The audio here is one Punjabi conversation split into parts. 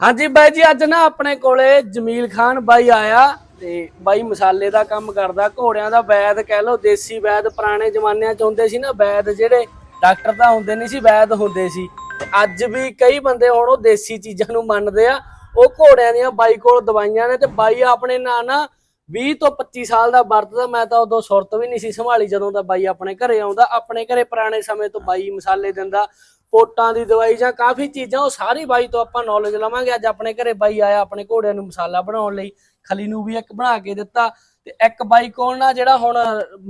ਹਾਂਜੀ ਬਾਈ ਜੀ, ਅੱਜ ਨਾ ਆਪਣੇ ਕੋਲੇ ਜਮੀਲ ਖਾਨ ਬਾਈ ਆਇਆ ਤੇ ਬਾਈ ਮਸਾਲੇ ਦਾ ਕੰਮ ਕਰਦਾ, ਘੋੜਿਆਂ ਦਾ ਵੈਦ ਕਹਿ ਲਓ, ਦੇਸੀ ਵੈਦ, ਪੁਰਾਣੇ ਜ਼ਮਾਨਿਆਂ ਚ ਹੁੰਦੇ ਸੀ ਨਾ ਵੈਦ ਜਿਹੜੇ ਡਾਕਟਰ ਤਾਂ ਹੁੰਦੇ ਨਹੀਂ ਸੀ, ਵੈਦ ਹੁੰਦੇ ਸੀ। ਤੇ ਅੱਜ ਵੀ ਕਈ ਬੰਦੇ ਹੁਣ ਉਹ ਦੇਸੀ ਚੀਜ਼ਾਂ ਨੂੰ ਮੰਨਦੇ ਆ, ਉਹ ਘੋੜਿਆਂ ਦੀਆਂ ਬਾਈ ਕੋਲ ਦਵਾਈਆਂ ਨੇ ਤੇ ਬਾਈ ਆਪਣੇ ਨਾਲ ਨਾ 20 ਤੋਂ 25 ਸਾਲ ਦਾ ਵਰਤਦਾ ਮੈਂ ਤਾਂ ਉਦੋਂ ਸੁਰਤ ਵੀ ਨਹੀਂ ਸੀ ਸੰਭਾਲੀ ਜਦੋਂ ਦਾ ਬਾਈ ਆਪਣੇ ਘਰੇ ਆਉਂਦਾ, ਆਪਣੇ ਘਰੇ ਪੁਰਾਣੇ ਸਮੇਂ ਤੋਂ ਬਾਈ ਮਸਾਲੇ ਦਿੰਦਾ, ਪੋਟਾਂ ਦੀ ਦਵਾਈ ਜਾਂ ਕਾਫੀ ਚੀਜ਼ਾਂ, ਉਹ ਸਾਰੀ ਬਾਈ ਤੋਂ ਆਪਾਂ ਨੌਲੇਜ ਲਵਾਂਗੇ। ਅੱਜ ਆਪਣੇ ਘਰੇ ਬਾਈ ਆਇਆ ਆਪਣੇ ਘੋੜਿਆਂ ਨੂੰ ਮਸਾਲਾ ਬਣਾਉਣ ਲਈ, ਖਲੀ ਨੂੰ ਵੀ ਇੱਕ ਬਣਾ ਕੇ ਦਿੱਤਾ ਤੇ ਇੱਕ ਬਾਈ ਕੋਲ ਨਾ ਜਿਹੜਾ ਹੁਣ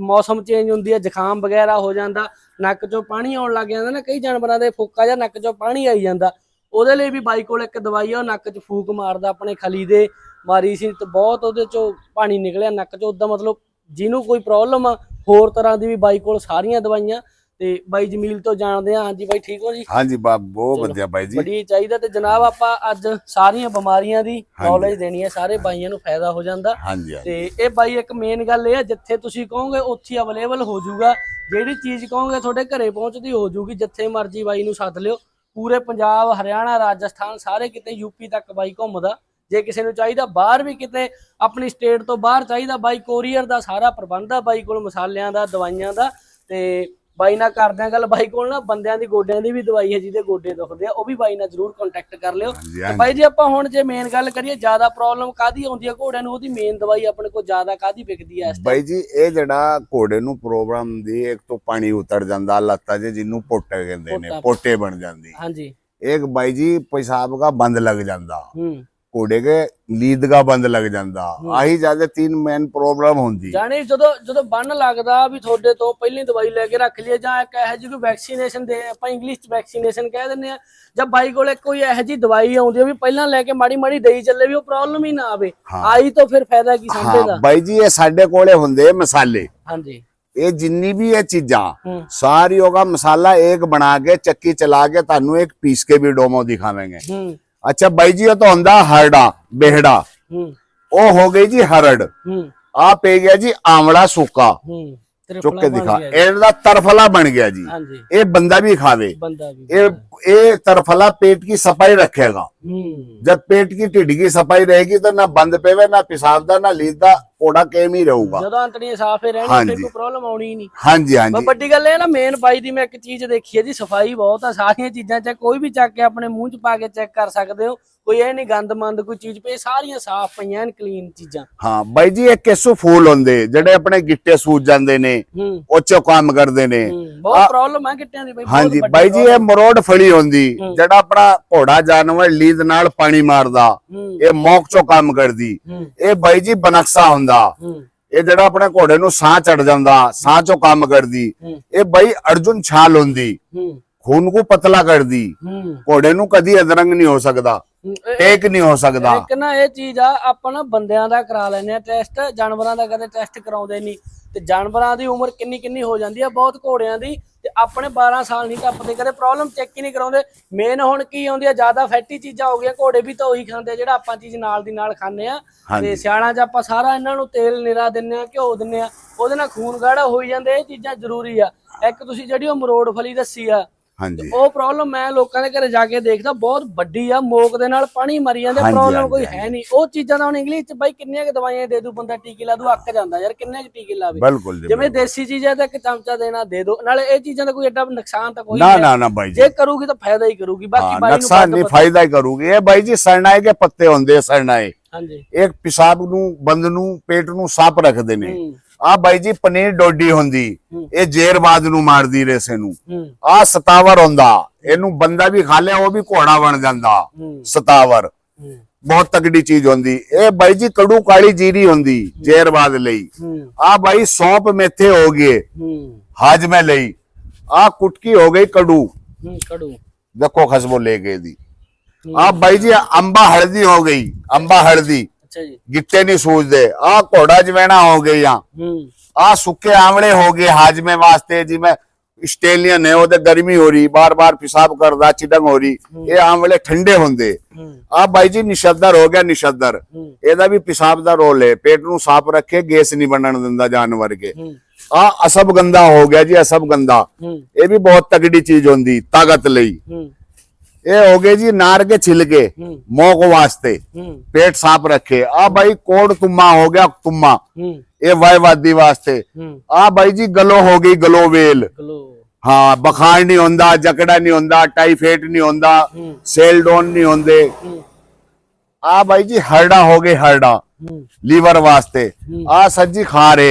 ਮੌਸਮ ਚੇਂਜ ਹੁੰਦੀ ਹੈ, ਜ਼ੁਕਾਮ ਵਗੈਰਾ ਹੋ ਜਾਂਦਾ, ਨੱਕ ਚੋਂ ਪਾਣੀ ਆਉਣ ਲੱਗ ਜਾਂਦਾ ਨਾ, ਕਈ ਜਾਨਵਰਾਂ ਦੇ ਫੋਕਾ ਜਾਂ ਨੱਕ ਚੋਂ ਪਾਣੀ ਆਈ ਜਾਂਦਾ। ਉਹਦੇ ਲਈ ਵੀ ਬਾਈ ਕੋਲ ਇੱਕ ਦਵਾਈ ਆ ਉਹ ਨੱਕ 'ਚ ਫੂਕ ਮਾਰਦਾ ਆਪਣੇ ਖਲੀ ਦੇ ਮਾਰੀ ਸੀ ਤੇ ਬਹੁਤ ਉਹਦੇ ਚੋਂ ਪਾਣੀ ਨਿਕਲਿਆ ਨੱਕ 'ਚੋਂ ਉਦਾਂ ਮਤਲਬ ਜਿਹਨੂੰ ਕੋਈ ਪ੍ਰੋਬਲਮ ਆ ਹੋਰ ਤਰ੍ਹਾਂ ਦੀ ਵੀ ਬਾਈ ਕੋਲ ਸਾਰੀਆਂ ਦਵਾਈਆਂ ਤੇ ਬਾਈ ਜਮੀਲ ਤੋਂ ਜਾਣਦੇ ਆ। ਹਾਂਜੀ ਬਾਈ ਠੀਕ ਹੋ ਜੀ? ਹਾਂਜੀ ਬਾ ਬਹੁਤ ਵਧੀਆ ਬਾਈ ਜੀ। ਬੜੀ ਚਾਹੀਦਾ ਤੇ ਜਨਾਬ ਆਪਾਂ ਅੱਜ ਸਾਰੀਆਂ ਬਿਮਾਰੀਆਂ ਦੀ ਨੌਲੇਜ ਦੇਣੀ ਹੈ ਸਾਰੇ ਬਾਈਆਂ ਨੂੰ ਫਾਇਦਾ ਹੋ ਜਾਂਦਾ। ਹਾਂਜੀ ਤੇ ਇਹ ਬਾਈ ਇੱਕ ਮੇਨ ਗੱਲ ਇਹ ਆ ਜਿੱਥੇ ਤੁਸੀਂ ਕਹੋਗੇ ਉੱਥੇ ਅਵੇਲੇਬਲ ਹੋ ਜਾਊਗਾ। ਜਿਹੜੀ ਚੀਜ਼ ਕਹੋਗੇ ਤੁਹਾਡੇ ਘਰੇ ਪਹੁੰਚਦੀ ਹੋ ਜਾਊਗੀ ਜਿੱਥੇ ਮਰਜ਼ੀ ਬਾਈ ਨੂੰ ਸੱਦ ਲਿਓ। ਪੂਰੇ ਪੰਜਾਬ, ਹਰਿਆਣਾ, ਰਾਜਸਥਾਨ ਸਾਰੇ ਕਿਤੇ ਯੂਪੀ ਤੱਕ ਬਾਈ ਘੁੰਮਦਾ। ਜੇ ਕਿਸੇ ਨੂੰ ਚਾਹੀਦਾ ਬਾਹਰ ਵੀ ਕਿਤੇ, ਆਪਣੀ ਸਟੇਟ ਤੋਂ ਬਾਹਰ ਚਾਹੀਦਾ ਬਾਈ ਕੋਰੀਅਰ ਦਾ ਸਾਰਾ ਪ੍ਰਬੰਧ ਆ ਬਾਈ ਕੋਲ, ਮਸਾਲਿਆਂ ਦਾ, ਦਵਾਈਆਂ ਦਾ, ਤੇ ਬਾਈ ਨਾਲ ਕਰਦੇ ਆ ਗੱਲ ਬਾਈ ਕੋਲ ਨਾ ਬੰਦਿਆਂ ਦੀ ਗੋਡਿਆਂ ਦੀ ਵੀ ਦਵਾਈ ਹੈ ਜਿਹਦੇ ਗੋਡੇ ਦੁਖਦੇ ਆ ਉਹ ਵੀ ਬਾਈ ਨਾਲ ਜਰੂਰ ਕੰਟੈਕਟ ਕਰ ਲਿਓ। ਤੇ। ਬਾਈ ਜੀ ਆਪਾਂ ਹੁਣ ਜੇ ਮੇਨ ਗੱਲ ਕਰੀਏ ਜ਼ਿਆਦਾ ਪ੍ਰੋਬਲਮ ਕਾਦੀ ਆਉਂਦੀ ਆ ਘੋੜਿਆਂ ਨੂੰ? ਉਹਦੀ ਮੇਨ ਦਵਾਈ ਆਪਣੇ ਕੋਲ ਜ਼ਿਆਦਾ ਕਾਦੀ ਵਿਕਦੀ ਆ ਇਸ ਬਾਈ ਜੀ ਇਹ ਜਿਹੜਾ ਘੋੜੇ ਨੂੰ ਪ੍ਰੋਬਲਮ ਦੀ ਇੱਕ ਤੋਂ ਪਾਣੀ ਉਤਰ ਜਾਂਦਾ ਲੱਤਾਂ 'ਚ ਜਿਹਨੂੰ ਪੋਟੇ ਕਹਿੰਦੇ ਨੇ ਪੋਟਾ। ਪੋਟੇ ਬਣ ਜਾਂਦੀ। ਹਾਂਜੀ। ਇੱਕ ਬਾਈ ਜੀ ਪਿਸ਼ਾਬ ਦਾ ਬੰਦ ਲੱਗ ਜਾਂਦਾ। ਹੂੰ। ਘੋੜੇ ਕੇ ਲੀਦ ਦਾ ਬੰਦ ਲੱਗ ਜਾਂਦਾ। ਆਹੀ ਜ਼ਿਆਦਾ ਤਿੰਨ ਮੇਨ ਪ੍ਰੋਬਲਮ ਹੁੰਦੀ। ਜਾਣੀ ਜਦੋਂ ਜਦੋਂ ਬੰਨ ਲੱਗਦਾ ਵੀ ਤੁਹਾਡੇ ਤੋਂ ਪਹਿਲੀ ਦਵਾਈ ਲੈ ਕੇ ਰੱਖ ਲਈਏ ਜਾਂ ਇੱਕ ਇਹੋ ਜਿਹੀ ਕੋਈ ਵੈਕਸੀਨੇਸ਼ਨ ਦੇ ਆਪਾਂ ਇੰਗਲਿਸ਼ ਚ ਵੈਕਸੀਨੇਸ਼ਨ ਕਹਿ ਦਿੰਦੇ ਆ ਜਾਂ ਬਾਈ ਕੋਲੇ ਕੋਈ ਇਹੋ ਜਿਹੀ ਦਵਾਈ ਆਉਂਦੀ ਵੀ ਪਹਿਲਾਂ ਲੈ ਕੇ ਮਾੜੀ ਮਾੜੀ ਦੇਈ ਚੱਲੇ ਵੀ ਉਹ ਪ੍ਰੋਬਲਮ ਹੀ ਨਾ ਆਵੇ। ਆਈ ਤਾਂ ਫਿਰ ਫਾਇਦਾ ਕੀ ਸਮਝੇ ਹਾਂ ਦਾ? ਬਾਈ ਜੀ ਇਹ ਸਾਡੇ ਕੋਲੇ ਹੁੰਦੇ ਮਸਾਲੇ। ਹਾਂਜੀ। ਇਹ ਜਿੰਨੀ ਵੀ ਇਹ ਚੀਜ਼ਾਂ ਸਾਰੀ ਹੋਗਾ ਮਸਾਲਾ ਇੱਕ ਬਣਾ ਕੇ ਚੱਕੀ ਚਲਾ ਕੇ ਤੁਹਾਨੂੰ ਇੱਕ ਪੀਸ ਕੇ ਵੀ ਡੋਮੋ ਦਿਖਾਵਾਂਗੇ। ਅੱਛਾ ਬਾਈ ਜੀ ਇਹ ਤਾਂ ਹੁੰਦਾ ਹਰੜਾ ਬੇਹੜਾ ਹੂੰ ਉਹ ਹੋ ਗਈ ਜੀ ਹਰੜ ਹੂੰ ਆ ਪੈ ਗਿਆ ਜੀ ਆਮਲਾ ਸੁੱਕਾ ਹੂੰ ਤੇਰੇ ਚੁੱਕ ਕੇ ਫਲਾਂ ਦਿਖਾ ਬਣ ਗਿਆ ਜੀ। ਇਹਦਾ ਤਰਫਲਾ ਬਣ ਗਿਆ ਜੀ ਹਾਂਜੀ ਇਹ ਬੰਦਾ ਵੀ ਖਾਵੇ ਬੰਦਾ ਵੀ ये ये तरफला पेट की सफाई रखेगा ਹੂੰ जब पेट की टिड्डी की सफाई रहेगी तो ना बंद पेवे ना पेशाब दा ना लीद ਕੋੜਾ ਕੇਮ ਹੀ ਰਹੂਗਾ। ਜਦੋਂ ਅੰਤੜੀਆਂ ਸਾਫ਼ ਹੀ ਰਹਿਣੀ ਫਿਰ ਕੋਈ ਪ੍ਰੋਬਲਮ ਆਉਣੀ ਹੀ ਨਹੀਂ। ਹਾਂਜੀ ਹਾਂਜੀ। ਵੱਡੀ ਗੱਲ ਇਹ ਨਾ ਮੇਨ ਬਾਈ ਦੀ ਮੈਂ ਇੱਕ ਚੀਜ਼ ਦੇਖੀ ਹੈ ਜੀ ਸਫ਼ਾਈ ਬਹੁਤ ਆ ਸਾਰੀਆਂ ਚੀਜ਼ਾਂ ਚ ਕੋਈ ਵੀ ਚੱਕ ਕੇ ਆਪਣੇ ਮੂੰਹ ਚ ਪਾ ਕੇ ਚੈੱਕ ਕਰ ਸਕਦੇ ਹੋ। ਕੋਈ ਇਹ ਨਹੀਂ ਗੰਦਮੰਦ ਕੋਈ ਚੀਜ਼ ਪਈ ਸਾਰੀਆਂ ਸਾਫ਼ ਪਈਆਂ ਐਨ ਕਲੀਨ ਚੀਜ਼ਾਂ। ਹਾਂ ਬਾਈ ਜੀ ਇਹ ਕਿਸੂ ਫੂਲ ਹੁੰਦੇ ਜਿਹੜੇ ਆਪਣੇ ਗਿੱਟੇ ਸੂਜ ਜਾਂਦੇ ਨੇ ਉਹ ਚੋਂ ਕੰਮ ਕਰਦੇ ਨੇ। ਬਹੁਤ ਪ੍ਰੋਬਲਮ ਹੈ ਗਿੱਟਿਆਂ ਦੀ ਬਾਈ ਹਾਂਜੀ ਬਾਈ ਜੀ ਇਹ ਮਰੋੜ ਫਲੀ ਹੁੰਦੀ ਜਿਹੜਾ ਆਪਣਾ ਘੋੜਾ ਜਾਨਵਰ ਲੀਦ ਨਾਲ ਪਾਣੀ ਮਾਰਦਾ ਇਹ ਮੌਕ ਚੋਂ ਕੰਮ ਕਰਦੀ। ਇਹ ਬਾਈ ਜੀ ਬਨਕਸਾ ਹੁੰਦਾ। ਇਹ ਜਿਹੜਾ ਆਪਣੇ ਘੋੜੇ ਨੂੰ ਸਾਹ ਚੜ ਜਾਂਦਾ ਸਾਹ ਚੋ ਕੰਮ ਕਰਦੀ। ਇਹ ਬਾਈ ਅਰਜੁਨ ਛਾਲ ਹੁੰਦੀ। ਖੂਨ ਨੂੰ ਪਤਲਾ ਕਰਦੀ। ਘੋੜੇ ਨੂੰ ਕਦੀ ਅਦਰੰਗ ਨਹੀਂ ਹੋ ਸਕਦਾ। ਟੇਕ ਨਹੀਂ ਹੋ ਸਕਦਾ। ਇੱਕ ਨਾ ਇਹ ਚੀਜ਼ ਆ ਆਪਾਂ ਨਾ ਬੰਦਿਆਂ ਦਾ ਕਰਾ ਲੈਂਦੇ ਆ ਟੈਸਟ ਜਾਨਵਰਾਂ ਦਾ ਕਦੇ ਟੈਸਟ ਕਰਾਉਂਦੇ ਨਹੀਂ। ਤੇ ਜਾਨਵਰਾਂ ਦੀ ਉਮਰ ਕਿੰਨੀ ਕਿੰਨੀ ਹੋ ਜਾਂਦੀ ਆ ਬਹੁਤ ਘੋੜਿਆਂ ਦੀ। ਤੇ ਆਪਣੇ 12 ਸਾਲ ਨਹੀਂ ਟੱਪਦੇ ਕਦੇ ਪ੍ਰੋਬਲਮ ਚੈੱਕ ਹੀ ਨਹੀਂ ਕਰਾਉਂਦੇ। ਮੇਨ ਹੁਣ ਕੀ ਆਉਂਦੀ ਆ ਜ਼ਿਆਦਾ ਫੈਟੀ ਚੀਜ਼ਾਂ ਹੋ ਗਈਆਂ ਘੋੜੇ ਵੀ ਤਾਂ ਉਹੀ ਖਾਂਦੇ ਜਿਹੜਾ ਆਪਾਂ ਚੀਜ਼ ਨਾਲ ਦੀ ਨਾਲ ਖਾਂਦੇ ਆ। ਤੇ ਸਿਆਲਾਂ 'ਚ ਆਪਾਂ ਸਾਰਾ ਇਹਨਾਂ ਨੂੰ ਤੇਲ ਨਿਰਾ ਦਿੰਨੇ ਆ ਘਿਓ ਦਿੰਨੇ ਆ ਉਹਦੇ ਨਾਲ ਖੂਨ ਗਾੜਾ ਹੋਈ ਜਾਂਦੇ ਇਹ ਚੀਜ਼ਾਂ ਜ਼ਰੂਰੀ ਆ। ਇੱਕ ਤੁਸੀਂ ਜਿਹੜੀ ਉਹ ਮਰੋੜ ਫਲੀ ਦੱਸੀ ਆ ਹਾਂਜੀ। ਉਹ ਪ੍ਰੋਬਲਮ ਮੈਂ ਲੋਕਾਂ ਦੇ ਘਰੇ ਜਾ ਕੇ ਦੇਖਦਾ ਬਹੁਤ ਵੱਡੀ ਆ ਮੋਕ ਦੇ ਨਾਲ ਪਾਣੀ ਮਰੀ ਜਾਂਦੇ ਪ੍ਰੋਬਲਮ ਕੋਈ ਹੈ ਨਹੀਂ। ਉਹ ਚੀਜ਼ਾਂ ਦਾ ਹੁਣ ਇੰਗਲਿਸ਼ ਚ ਬਾਈ ਕਿੰਨੀਆਂ ਕਿ ਦਵਾਈਆਂ ਦੇ ਦੂ ਬੰਦਾ ਟੀਕੇ ਲਾ ਦੂ ਅੱਕ ਜਾਂਦਾ ਯਾਰ ਕਿੰਨੇ ਕਿ ਟੀਕੇ ਲਾਵੇ? ਜਿਵੇਂ ਦੇਸੀ ਚੀਜ਼ ਹੈ ਤਾਂ ਇੱਕ ਚਮਚਾ ਦੇਣਾ ਦੇ ਦੋ ਨਾਲੇ ਇਹ ਚੀਜ਼ਾਂ ਦਾ ਕੋਈ ਐਡਾ ਨੁਕਸਾਨ ਤਾਂ ਕੋਈ ਨਹੀਂ। ਨਾ ਨਾ ਬਾਈ ਜੀ। ਕਰੂਗੀ ਤਾਂ ਫਾਇਦਾ ਹੀ ਕਰੂਗੀ ਬਾਕੀ ਬਾਈ ਨੂੰ ਨੁਕਸਾਨ ਨਹੀਂ ਫਾਇਦਾ ਹੀ ਕਰੂਗੀ। ਇਹ ਬਾਈ ਜੀ ਸਰਨਾਏ ਕੇ ਪੱਤੇ ਹੁੰਦੇ ਸਰਨਾਏ। ਹਾਂਜੀ। ਇੱਕ ਪਿਸ਼ਾਬ ਨੂੰ ਬੰਦ ਨੂੰ ਪੇਟ ਨੂੰ ਸਾਫ਼ ਰੱਖਦੇ ਨੇ। ਆ ਬਾਈ ਜੀ ਪਨੀਰ ਡੋਡੀ ਹੁੰਦੀ। ਇਹ ਜੇਰਬਾਦ ਨੂੰ ਮਾਰਦੀ ਰੇਸੇ ਨੂੰ ਆ ਸਤਾਵਰ ਹੁੰਦਾ ਇਹਨੂੰ ਬੰਦਾ ਵੀ ਖਾ ਲਿਆ ਉਹ ਵੀ ਘੋੜਾ ਬਣ ਜਾਂਦਾ। ਸਤਾਵਰ। ਬਹੁਤ ਤਗੜੀ ਚੀਜ਼ ਹੁੰਦੀ। ਇਹ ਬਾਈ ਜੀ ਕੜੂ ਕਾਲੀ ਜੀਰੀ ਹੁੰਦੀ ਜੇਰਬਾਦ ਲਈ। ਆ ਬਾਈ ਸੌਂਪ ਮੇਥੇ ਹੋ ਗਏ ਹਾਜਮੇ ਲਈ। ਆ ਕੁਟਕੀ ਹੋ ਗਈ ਕੜੂ। ਕੜੂ। ਦੇਖੋ ਖਸਬੋ ਲੈ ਗਏ ਦੀ। ਆ ਬਾਈ ਜੀ ਅੰਬਾ ਹਲਦੀ ਹੋ ਗਈ ਅੰਬਾ ਹਲਦੀ। ਅੱਛਾ ਜੀ। ਗਿੱਟੇ ਨਹੀਂ ਸੂਝਦੇ। ਆ ਘੋੜਾ ਜਵੈਣਾ ਹੋ ਗਈਆਂ ਹੂੰ। ਆ ਸੁੱਕੇ ਆਮਲੇ ਹੋ ਗਏ ਹਾਜਮੇ ਵਾਸਤੇ ਜਿਵੇਂ ਆਸਟ੍ਰੇਲੀਅਨ ਹੈ ਉਹਦੇ ਗਰਮੀ ਹੋ ਰਹੀ ਬਾਰ-ਬਾਰ ਪਿਸ਼ਾਬ ਕਰਦਾ ਚਿਡੰਗ ਹੋ ਰਹੀ ਇਹ ਆਮਲੇ ਠੰਡੇ ਹੁੰਦੇ। ਆ ਬਾਈ ਜੀ ਨਿਸ਼ਦਰ ਹੋ ਗਿਆ ਨਿਸ਼ਦਰ। ਇਹਦਾ ਵੀ ਪਿਸ਼ਾਬ ਦਾ ਰੋਲ ਹੈ। ਪੇਟ ਨੂੰ ਸਾਫ਼ ਰੱਖੇ ਗੈਸ ਨਹੀਂ ਬਣਨ ਦਿੰਦਾ ਜਾਨਵਰ ਕੇ ਆ ਅਸਬਗੰਦਾ ਹੋ ਗਿਆ ਜੀ ਅਸਬਗੰਦਾ ਹੂੰ। ਇਹ ਵੀ ਬਹੁਤ ਤਗੜੀ ਚੀਜ਼ ਹੁੰਦੀ ਤਾਕਤ ਲਈ। ये हो गए जी नार के छिलके हम्म मोह को वास्ते हम्म पेट साफ रखे आ भाई कोड तुम्मा हो गया तुम्मा हम्म ये वायवादी वास्ते हम्म आ भाई जी गलो हो गई गलोवेल ਗਲੋ हाँ बुखार नहीं होंदा जकड़ा नहीं होंदा टाइफाइड नहीं होंदा हम्म सेल डोन नहीं होंदे हम्म आ भाई जी हरडा हो गई हरडा हम्म ਲੀਵਰ ਵਾਸਤੇ ਆ ਸੱਜੀ ਖਾਰੇ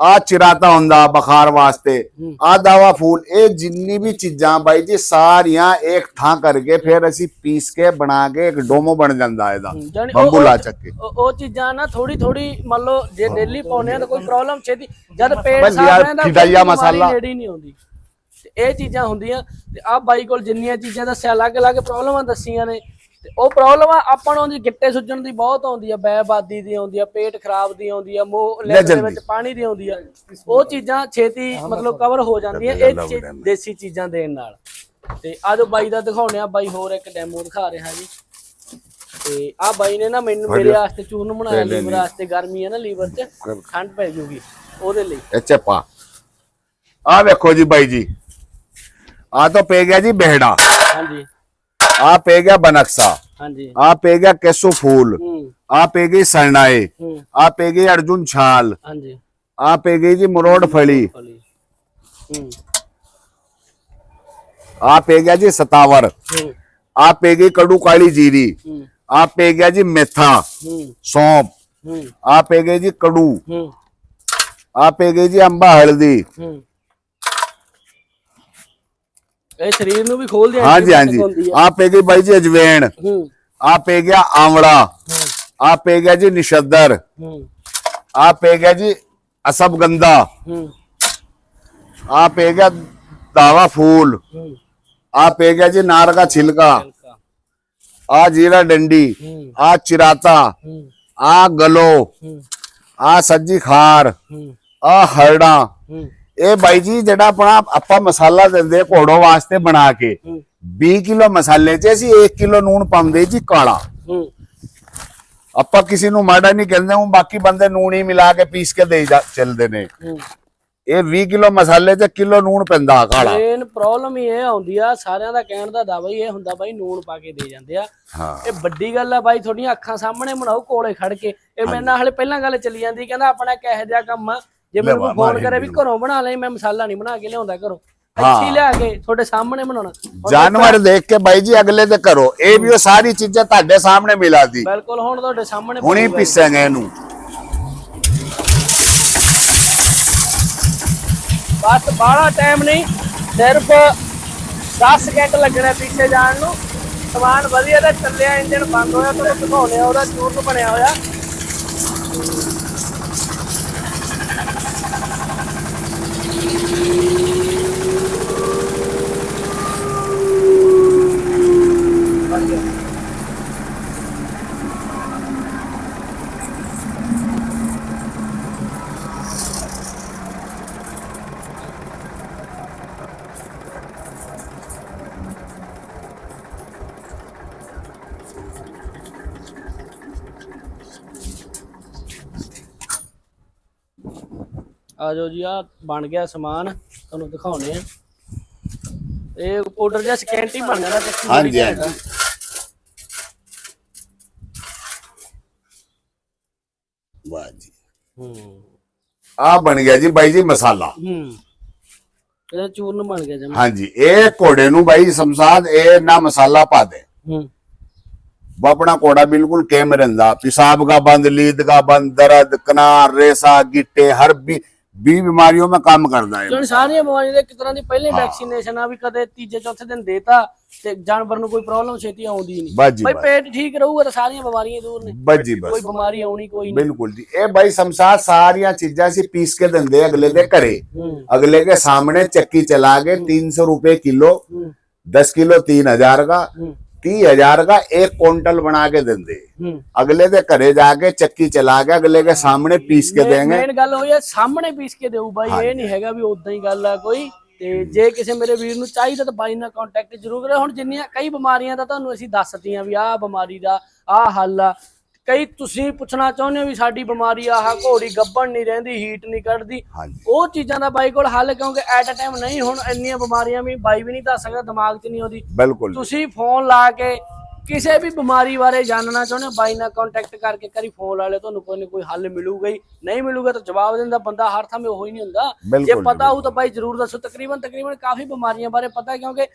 ਆ ਚਿਰਾਤਾ ਹੁੰਦਾ ਬੁਖਾਰ ਵਾਸਤੇ। ਆ ਦਵਾ ਫੂਲ ਇਹ ਜਿੰਨੀ ਵੀ ਚੀਜ਼ਾਂ ਬਾਈ ਜੀ ਸਾਰੀਆਂ ਇੱਕ ਥਾਂ ਕਰਕੇ ਫਿਰ ਅਸੀਂ ਪੀਸ ਕੇ ਬਣਾ ਕੇ ਇੱਕ ਡੋਮੋ ਬਣ ਜਾਂਦਾ ਇਹਦਾ। ਬੰਬੂ ਲਾ ਚੱਕੇ ਉਹ ਉਹ ਚੀਜ਼ਾਂ ਨਾ ਥੋੜੀ ਥੋੜੀ ਮੰਨ ਲਓ ਜੇ ਡੇਲੀ ਪਾਉਨੇ ਆ ਤਾਂ ਕੋਈ ਪ੍ਰੋਬਲਮ ਛੇਤੀ। ਜਦ ਪੇਟ ਸਾਫ਼ ਰਹਿੰਦਾ ਖਿਡਾਈਆ ਮਸਾਲਾ। ਨੇੜੇ ਨਹੀਂ ਆਉਂਦੀ। ਇਹ ਚੀਜ਼ਾਂ ਹੁੰਦੀਆਂ ਤੇ ਆ ਬਾਈ ਕੋਲ ਜਿੰਨੀਆਂ ਚੀਜ਼ਾਂ ਦੱਸਿਆ ਅਲੱਗ-ਅਲੱਗ ਪ੍ਰੋਬਲਮਾਂ ਦੱਸੀਆਂ ਨੇ। ਤੇ ਉਹ ਪ੍ਰੋਬਲਮ ਆਪਾਂ ਨੂੰ ਉਹਦੀ ਗਿੱਟੇ ਸੁੱਜਣ ਦੀ ਬਹੁਤ ਆਉਂਦੀ ਆ ਬੈਬਾਦੀ ਦੀ ਆਉਂਦੀ ਆ ਪੇਟ ਖਰਾਬ ਦੀ ਆਉਂਦੀ ਆ ਮੋਹ ਲਿਵਰ ਦੇ। ਵਿੱਚ ਪਾਣੀ ਦੀ ਆਉਂਦੀ ਆ। ਉਹ ਚੀਜ਼ਾਂ ਛੇਤੀ ਮਤਲਬ ਕਵਰ ਹੋ ਜਾਂਦੀਆਂ ਇਹ ਦੇਸੀ ਚੀਜ਼ਾਂ ਦੇਣ ਨਾਲ। ਤੇ ਆਜੋ ਬਾਈ ਦਾ ਦਿਖਾਉਣੇ ਆ ਬਾਈ ਹੋਰ ਇੱਕ ਡੈਮੋ ਦਿਖਾ ਰਿਹਾ ਜੀ। ਤੇ ਆ ਬਾਈ ਨੇ ਨਾ ਮੈਨੂੰ ਮੇਰੇ ਵਾਸਤੇ ਚੂਰਨ ਬਣਾਇਆ ਲੀਵਰ ਵਾਸਤੇ ਗਰਮੀ ਹੈ ਨਾ ਲੀਵਰ 'ਚ ਠੰਡ ਪੈ ਜੂਗੀ ਉਹਦੇ ਲਈ। ਇਹ ਚੱਪਾ। ਆ ਵੇਖੋ ਜੀ ਬਾਈ ਜੀ। ਆ ਤਾਂ ਪੈ ਗਿਆ ਜੀ ਬਹਿੜਾ। ਹਾਂਜੀ। ਆ ਪੈ ਗਿਆ ਬਨਕਸਾ ਹਾਂਜੀ ਆ ਪੈ ਗਿਆ ਕੈਸੂ ਫੂਲ ਹੂੰ ਆ ਪੈ ਗਈ ਸਰਨਾਏ ਹੂੰ ਆ ਪੈ ਗਈ ਅਰਜੁਨ ਛਾਲ ਹਾਂਜੀ ਆ ਪੈ ਗਈ ਜੀ ਮਰੋੜ ਫਲੀ ਫਲੀ ਹੂੰ ਆ ਪੈ ਗਿਆ ਜੀ ਸਤਾਵਰ ਹੂੰ ਆ ਪੈ ਗਈ ਕੜੂ ਕਾਲੀ ਜੀਰੀ ਹੂੰ ਆ ਪੈ ਗਿਆ ਜੀ ਮੇਥਾ ਹੂੰ ਸੌਂਪ ਹੂੰ ਆ ਪੈ ਗਈ ਜੀ ਕੜੂ ਹੂੰ ਆ ਪੈ ਗਈ ਜੀ ਅੰਬਾ ਹਲਦੀ ਹੂੰ ਇਹ ਸਰੀਰ ਨੂੰ ਵੀ ਖੋਲਦੇ ਹਾਂਜੀ ਹਾਂਜੀ ਆ ਪੈ ਗਈ ਬਾਈ ਜੀ ਅਜਵੇਣ ਹੂੰ ਆ ਪੈ ਗਿਆ ਆਂਵਲਾ ਹੂੰ ਆ ਪੈ ਗਿਆ ਜੀ ਨਿਸ਼ਦਰ ਹੂੰ ਆ ਪੈ ਗਿਆ ਜੀ ਅਸਬਗੰਦਾ ਹੂੰ ਆ ਪੈ ਗਿਆ ਦਾਵਾ ਫੂਲ ਹੂੰ ਆ ਪੈ ਗਿਆ ਜੀ ਨਾਰ का छिलका ਹਲਕਾ आ जीरा डंडी हूँ। आ चिराता ਹੂੰ आ गलो ਹੂੰ ਆ ਸੱਜੀ ਖਾਰ ਹੂੰ ਆ ਹਰੜਾ ਹੂੰ ਇਹ ਬਾਈ ਜੀ ਜਿਹੜਾ ਆਪਣਾ ਆਪਾਂ ਮਸਾਲਾ ਦਿੰਦੇ ਘੋੜੋ ਵਾਸਤੇ ਬਣਾ ਕੇ ਹੂੰ। 20 ਕਿਲੋ ਮਸਾਲੇ 'ਚ ਅਸੀਂ 1 ਕਿਲੋ ਨੂਣ ਪਾਉਂਦੇ ਜੀ ਕਾਲਾ। ਹੂੰ। ਆਪਾਂ ਕਿਸੇ ਨੂੰ ਮਾੜਾ ਨਹੀਂ ਕਹਿੰਦੇ ਹੁਣ ਬਾਕੀ ਬੰਦੇ ਨੂਣ ਹੀ ਮਿਲਾ ਕੇ ਪੀਸ ਕੇ ਦੇ ਚੱਲਦੇ ਨੇ। ਹੂੰ। ਇਹ 20 ਕਿਲੋ ਮਸਾਲੇ 'ਚ ਕਿਲੋ ਨੂਣ ਪੈਂਦਾ ਕਾਲਾ। ਮੇਨ ਪ੍ਰੋਬਲਮ ਹੀ ਇਹ ਆਉਂਦੀ ਆ ਸਾਰਿਆਂ ਦਾ ਕਹਿਣ ਦਾ ਦਾਵਾ ਹੀ ਇਹ ਹੁੰਦਾ ਬਾਈ ਨੂਣ ਪਾ ਕੇ ਦੇ ਜਾਂਦੇ ਆ। ਹਾਂ। ਇਹ ਵੱਡੀ ਗੱਲ ਆ ਬਾਈ ਤੁਹਾਡੀਆਂ ਅੱਖਾਂ ਸਾਹਮਣੇ ਬਣਾਓ ਕੋਲੇ ਖੜ ਕੇ। ਇਹ ਮੇਰੇ ਨਾਲ ਹਲੇ ਪਹਿਲਾਂ ਗੱਲ ਚੱਲੀ ਜਾਂਦੀ ਕਹਿੰਦਾ ਆਪਣਾ ਕਿਹੋ ਜਿਹਾ ਕੰਮ ਆ ਜੇ ਮੈਨੂੰ ਫੋਨ ਕਰੇ ਵੀ ਘਰੋਂ ਬਣਾ ਲੈ ਮੈਂ ਮਸਾਲਾ ਨਹੀਂ ਬਣਾ ਕੇ ਲਿਆਉਂਦਾ ਘਰੋਂ। ਹੀ। ਲਿਆ ਕੇ ਤੁਹਾਡੇ ਸਾਹਮਣੇ ਬਣਾਉਣਾ। ਜਾਨਵਰ ਦੇਖ ਕੇ ਬਾਈ ਜੀ ਅਗਲੇ ਦੇ ਕਰੋ ਇਹ ਵੀ ਉਹ ਸਾਰੀ ਚੀਜ਼ਾਂ ਤੁਹਾਡੇ ਸਾਹਮਣੇ ਮਿਲਾ ਦੀ। ਬਿਲਕੁਲ ਹੁਣ ਤੁਹਾਡੇ ਸਾਹਮਣੇ ਹੁਣੀ। ਪਿਸਾਂਗੇ ਇਹਨੂੰ। ਬਸ ਬਾਹਲਾ ਟਾਈਮ ਨਹੀਂ ਸਿਰਫ 10 ਸਕਿੰਟ ਲੱਗਣੇ ਪਿੱਛੇ ਜਾਣ ਨੂੰ। ਸਮਾਨ ਵਧੀਆ ਤੇ ਚੱਲਿਆ ਇੰਜਨ ਬੰਦ ਹੋਇਆ ਤੁਹਾਨੂੰ ਦਿਖਾਉਣੇ ਆ ਉਹਦਾ ਚੂਰਨ ਬਣਿਆ ਹੋਇਆ। いいね。ਆ ਜਾਓ ਜੀ ਆ ਬਣ ਗਿਆ ਸਮਾਨ ਤੁਹਾਨੂੰ ਦਿਖਾਉਣੇ ਆ ਇਹ ਪਾਊਡਰ ਜਿਹਾ ਸਕੈਂਟ ਬਣ ਜਾਣਾ ਤੇ ਹਾਂਜੀ ਹਾਂਜੀ। ਵਾਹ ਜੀ। ਆ ਬਣ ਗਿਆ ਜੀ ਬਾਈ ਜੀ ਮਸਾਲਾ। ਹੂੰ। ਇਹਦਾ ਚੂਰਨ ਬਣ ਗਿਆ ਜਮਾ। ਹਾਂਜੀ ਇਹ ਘੋੜੇ ਨੂੰ ਬਾਈ ਸਮਸਾਦ ਇਹ ਨਾ ਮਸਾਲਾ ਪਾ ਦੇ। ਹੂੰ। ਆਪਣਾ ਕੋੜਾ ਬਿਲਕੁਲ ਕੇਮ ਰਹਿੰਦਾ? ਪਿਸ਼ਾਬ ਦਾ ਬੰਦ ਲੀਦ ਦਾ ਬੰਦ ਦਰਦ ਕਨਾਰ ਰੇਸਾ ਗਿੱਟੇ ਹਰ ਵੀ 20 बीमारियों में काम करता ਹੈ। ਜਾਣੀ ਸਾਰੀਆਂ ਬਿਮਾਰੀਆਂ ਦੇ ਇੱਕ ਤਰ੍ਹਾਂ ਦੀ ਪਹਿਲੇ ਵੈਕਸੀਨੇਸ਼ਨ ਆ ਵੀ ਕਦੇ ਤੀਜੇ ਚੌਥੇ ਦਿਨ ਦੇਤਾ ਤੇ ਜਾਨਵਰ ਨੂੰ ਕੋਈ ਪ੍ਰੋਬਲਮ ਛੇਤੀ ਆਉਂਦੀ ਨਹੀਂ ਬਸ ਜੀ, ਬਸ। ਪੇਟ ਠੀਕ ਰਹੂਗਾ ਤਾਂ ਸਾਰੀਆਂ ਬਿਮਾਰੀਆਂ ਦੂਰ ਨੇ। ਬਸ ਜੀ ਕੋਈ ਬਸ ਬਿਮਾਰੀ ਆਉਣੀ ਕੋਈ ਨਹੀਂ ਬਿਲਕੁਲ ਜੀ। ਇਹ ਬਾਈ ਸਮਸਾ ਸਾਰੀਆਂ ਚੀਜ਼ਾਂ ਸੀ ਪੀਸ ਕੇ ਦਿੰਦੇ ਅਗਲੇ ਦੇ ਘਰੇ। ਹੂੰ। अगले के सामने चक्की चला के तीन सौ रुपए किलो हम्म। दस किलो तीन हजार का हम्म। 30000 ਦਾ ਇੱਕ ਕੁਇੰਟਲ ਬਣਾ ਕੇ ਦਿੰਦੇ ਅਗਲੇ ਦੇ ਘਰੇ ਜਾ ਕੇ ਚੱਕੀ ਚਲਾ ਕੇ ਅਗਲੇ ਦੇ ਸਾਹਮਣੇ ਪੀਸ ਕੇ ਦੇਣਗੇ ਮੇਨ ਗੱਲ ਹੋਈ ਹੈ ਸਾਹਮਣੇ ਪੀਸ ਕੇ ਦੇਉ ਬਾਈ ਇਹ ਨਹੀਂ ਹੈਗਾ ਵੀ ਉਦਾਂ ਹੀ ਗੱਲ ਆ ਕੋਈ ਤੇ ਜੇ ਕਿਸੇ ਮੇਰੇ ਵੀਰ ਨੂੰ ਚਾਹੀਦਾ ਤਾਂ ਬਾਈ ਨਾਲ ਕੰਟੈਕਟ ਜ਼ਰੂਰ ਕਰੇ ਹੁਣ ਜਿੰਨੀਆਂ ਕਈ ਬਿਮਾਰੀਆਂ ਦਾ ਤੁਹਾਨੂੰ ਅਸੀਂ ਦੱਸਤੀਆਂ ਵੀ ਆਹ ਬਿਮਾਰੀ ਦਾ ਆਹ ਹੱਲ ਆ ਕਈ ਤੁਸੀਂ ਪੁੱਛਣਾ ਚਾਹੁੰਦੇ ਹੋ ਵੀ ਸਾਡੀ ਬਿਮਾਰੀ ਆਹ ਘੋੜੀ ਗੱਭਣ ਨਹੀਂ ਰਹਿੰਦੀ ਹੀਟ ਨਹੀਂ ਕੱਢਦੀ। ਉਹ ਚੀਜ਼ਾਂ ਦਾ ਬਾਈ ਕੋਲ ਹੱਲ ਕਿਉਂਕਿ ਐਟ ਅ ਟਾਈਮ ਨਹੀਂ ਹੁਣ ਇੰਨੀਆਂ ਬਿਮਾਰੀਆਂ ਵੀ ਬਾਈ ਵੀ ਨਹੀਂ ਦੱਸ ਸਕਦਾ ਦਿਮਾਗ 'ਚ ਨਹੀਂ ਆਉਂਦੀ। ਬਿਲਕੁਲ ਤੁਸੀਂ ਫੋਨ ਲਾ ਕੇ ਕਿਸੇ ਵੀ ਬਿਮਾਰੀ ਬਾਰੇ ਜਾਣਨਾ ਚਾਹੁੰਦੇ ਹੋ ਬਾਈ ਨਾਲ ਕੰਟੈਕਟ ਕਰਕੇ ਕਰੀ ਫੋਨ ਲਾ ਲਿਓ ਤੁਹਾਨੂੰ ਕੋਈ ਨਾ ਕੋਈ ਹੱਲ ਮਿਲੂਗਾ ਹੀ। ਨਹੀਂ ਮਿਲੂਗਾ ਤਾਂ ਜਵਾਬ ਦਿੰਦਾ ਬੰਦਾ ਹਰ ਥਾਂ 'ਤੇ ਉਹੀ ਨਹੀਂ ਹੁੰਦਾ। ਜੇ ਪਤਾ ਹੋਊ ਤਾਂ ਬਾਈ ਜਰੂਰ ਦੱਸੋ ਤਕਰੀਬਨ ਤਕਰੀਬਨ ਕਾਫੀ ਬਿਮਾਰੀਆਂ ਬਾਰੇ ਪਤਾ ਹੈ ਕਿਉਂਕਿ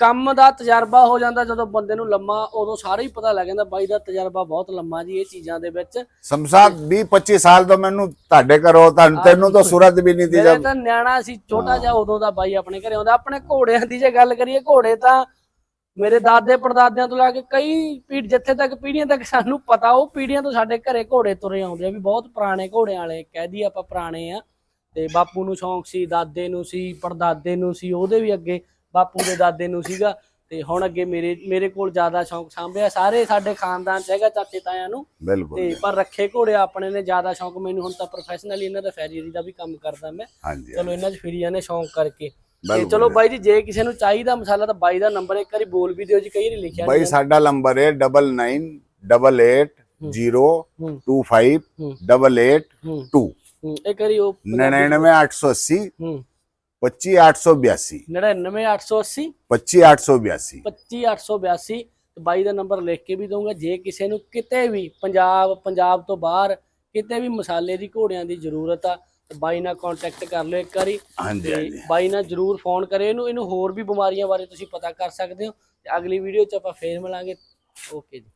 ਕੰਮ ਦਾ ਤਜਰਬਾ ਹੋ ਜਾਂਦਾ ਜਦੋਂ ਬੰਦੇ ਨੂੰ ਲੰਮਾ ਉਦੋਂ ਸਾਰਾ ਹੀ ਪਤਾ ਲੱਗ ਜਾਂਦਾ ਬਾਈ ਦਾ ਤਜਰਬਾ ਬਹੁਤ ਲੰਮਾ ਜੀ ਇਹ ਚੀਜ਼ਾਂ ਦੇ ਵਿੱਚ। ਸਮਸਾਦ 20 25 ਸਾਲ ਤੋਂ ਮੈਨੂੰ ਤੁਹਾਡੇ ਘਰੋਂ ਤੁਹਾਨੂੰ ਤੈਨੂੰ ਤਾਂ ਸੂਰਤ ਵੀ ਨਹੀਂ ਦੀ ਜਦ ਤਾਂ ਨਿਆਣਾ ਸੀ ਛੋਟਾ ਜਿਹਾ ਉਦੋਂ ਦਾ ਬਾਈ ਆਪਣੇ ਘਰੇ ਆਉਂਦਾ। ਆਪਣੇ ਘੋੜਿਆਂ ਦੀ ਜੇ ਗੱਲ ਕਰੀਏ ਘੋੜੇ ਤਾਂ ਮੇਰੇ ਦਾਦੇ ਪੜਦਾਦਿਆਂ ਤੋਂ ਲੈ ਕੇ ਕਈ ਪੀੜ ਜਿੱਥੇ ਤੱਕ ਪੀੜ੍ਹੀਆਂ ਤੱਕ ਸਾਨੂੰ ਪਤਾ ਉਹ ਪੀੜ੍ਹੀਆਂ ਤੋਂ ਸਾਡੇ ਘਰੇ ਘੋੜੇ ਤੁਰੇ ਆਉਂਦੇ ਆ ਵੀ ਬਹੁਤ ਪੁਰਾਣੇ ਘੋੜਿਆਂ ਵਾਲੇ ਕਹਿ ਦਈਏ ਆਪਾਂ ਪੁਰਾਣੇ ਆ। ਤੇ ਬਾਪੂ ਨੂੰ ਸ਼ੌਂਕ ਸੀ ਦਾਦੇ ਨੂੰ ਸੀ ਪੜਦਾਦੇ ਨੂੰ ਸੀ ਉਹਦੇ ਵੀ ਅੱਗੇ ਬਾਪੂ ਦੇ ਦਾਦੇ ਨੂੰ ਸੀਗਾ ਤੇ ਹੁਣ ਅੱਗੇ ਮੇਰੇ ਮੇਰੇ ਕੋਲ ਜ਼ਿਆਦਾ ਸ਼ੌਂਕ ਸਾਂਭਿਆ। ਸਾਰੇ ਸਾਡੇ ਖਾਨਦਾਨ ਚ ਹੈਗਾ ਚਾਚੇ ਤਾਇਆਂ ਨੂੰ। ਬਿਲਕੁਲ ਤੇ ਪਰ ਰੱਖੇ ਘੋੜੇ ਆਪਣੇ ਨੇ ਜ਼ਿਆਦਾ ਸ਼ੌਂਕ ਮੈਨੂੰ ਹੁਣ ਤਾਂ ਪ੍ਰੋਫੈਸ਼ਨਲੀ ਇਹਨਾਂ ਦਾ ਫੈਰੀਅਰੀ ਦਾ ਵੀ ਕੰਮ ਕਰਦਾ ਮੈਂ। ਚਲੋ ਇਹਨਾਂ 'ਚ ਫਿਰੀ ਜਾਂਦੇ ਸ਼ੌਂਕ ਕਰਕੇ। ਤੇ ਚਲੋ ਬਾਈ ਜੀ ਜੇ ਕਿਸੇ ਨੂੰ ਚਾਹੀਦਾ ਮਸਾਲਾ ਤਾਂ ਬਾਈ ਦਾ ਨੰਬਰ ਇੱਕ ਵਾਰੀ ਬੋਲ ਵੀ ਦਿਓ ਜੀ ਕਈ ਵਾਰੀ ਲਿਖਿਆ ਬਾਈ ਸਾਡਾ ਨੰਬਰ ਹੈ 9988 ਹੂੰ 025 ਹੂੰ 88 ਹੂੰ 2 ਹੂੰ ਇੱਕ ਵਾਰੀ ਉਹ 99880 ਹੂੰ। 25882 99880 25882 25882 ਤੇ ਬਾਈ ਦਾ ਨੰਬਰ ਲਿਖ ਕੇ ਵੀ ਦਊਂਗਾ ਜੇ ਕਿਸੇ ਨੂੰ ਕਿਤੇ ਵੀ ਪੰਜਾਬ ਪੰਜਾਬ ਤੋਂ ਬਾਹਰ ਕਿਤੇ ਵੀ ਮਸਾਲੇ ਦੀ ਘੋੜਿਆਂ ਦੀ ਜ਼ਰੂਰਤ ਆ ਬਾਈ ਨਾਲ ਕੰਟੈਕਟ ਕਰ ਲਿਓ ਇੱਕ ਵਾਰੀ ਹਾਂਜੀ ਬਾਈ ਨਾਲ ਜਰੂਰ ਫੋਨ ਕਰਿਓ ਇਹਨੂੰ ਇਹਨੂੰ ਹੋਰ ਵੀ ਬਿਮਾਰੀਆਂ ਬਾਰੇ ਤੁਸੀਂ ਪਤਾ ਕਰ ਸਕਦੇ ਹੋ ਤੇ ਅਗਲੀ ਵੀਡੀਓ 'ਚ ਆਪਾਂ ਫੇਰ ਮਿਲਾਂਗੇ ਓਕੇ ਜੀ